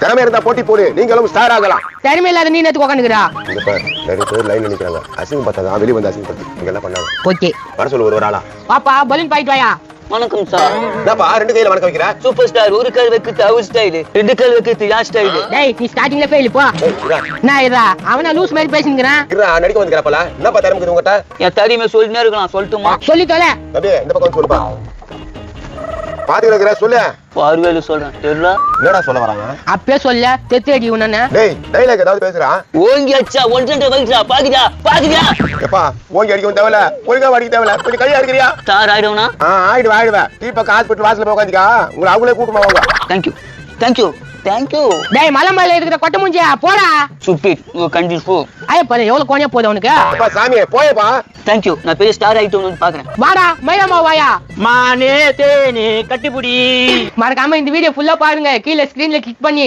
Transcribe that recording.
திறமை இருந்தா போட்டி போடு. நீங்களும் ஸ்டார் ஆகலாம். திறமை இல்லாத நீ நேத்து உட்காந்துக்கிறா இங்க பாரு நிறைய பேர் லைன்ல நிக்கிறாங்க. அசிங்கம் பார்த்தா வெளியே வந்து அசிங்கம் பார்த்து இங்க எல்லாம் பண்ணாங்க ஓகே. வர சொல்லு ஒரு ஒரு ஆளா? பாப்பா பலூன் பாயிட்டு வாயா? வணக்கம் சார் என்னப்பா ரெண்டு கையில வணக்கம் வைக்கிற? சூப்பர் ஸ்டார் ஒரு கால் வைக்கிறது அவர் ஸ்டைல் ரெண்டு கால் வைக்கிறது யார் ஸ்டைல் டேய் நீ ஸ்டார்டிங்ல ஃபெயில் போ. என்ன இதா அவனா லூஸ் மாதிரி பேசினுக்கிறான். இருடா, நடிக்க வந்துக்கிறப்பல என்னப்பா திறமை இருக்குது உங்ககிட்ட என் தடிமை சொல்லினே இருக்கலாம் சொல்லட்டுமா? சொல்லி தொலை. தம்பி இந்த பக்கம் வந்து சொல்லுப்பா இருக்கிற சொல்லு. பார்வையில சொல்றேன். தெரியல என்னடா சொல்ல வராங்க? அப்பே சொல்ல தெத்து அடி உன்ன டேய் டைலாக் ஏதாவது பேசுறா ஓங்கி அச்சா ஒன்றரை வயசுடா பாக்குதா? பாக்குதா? எப்பா ஓங்கி அடிக்கவும் தேவையில்ல. ஒழுங்கா அடிக்க தேவையில்ல. கொஞ்சம் கையா இருக்கிறியா? ஸ்டார் ஆயிடும்னா? ஆ ஆயிடுவேன் ஆயிடுவேன் டீ பக்கம் ஹாஸ்பிட்டல் வாசல்ல போய் உட்காந்துக்கா உங்களை அவங்களே கூட்டுமா வாங்க. தேங்க்யூ தேங்க்யூ தேங்க்யூ டேய் மலை மேல இருக்கிற கொட்டை மூஞ்சியா? போடா. சுப்பிட் உங்க கண்டி ஃபோ ஐய பாரு எவ்வளவு கோணியா போகுது அவனுக்கு? அப்பா சாமி போயப்பா. தேங்க்யூ நான் பெரிய ஸ்டார் ஆயிட்டோம்னு பாக்குறேன் வாடா மயிலம்மா வாயா மானே தேனே கட்டிப்புடி. மறக்காம இந்த வீடியோ ஃபுல்லா பாருங்க. கீழே ஸ்கிரீன்ல கிளிக் பண்ணி.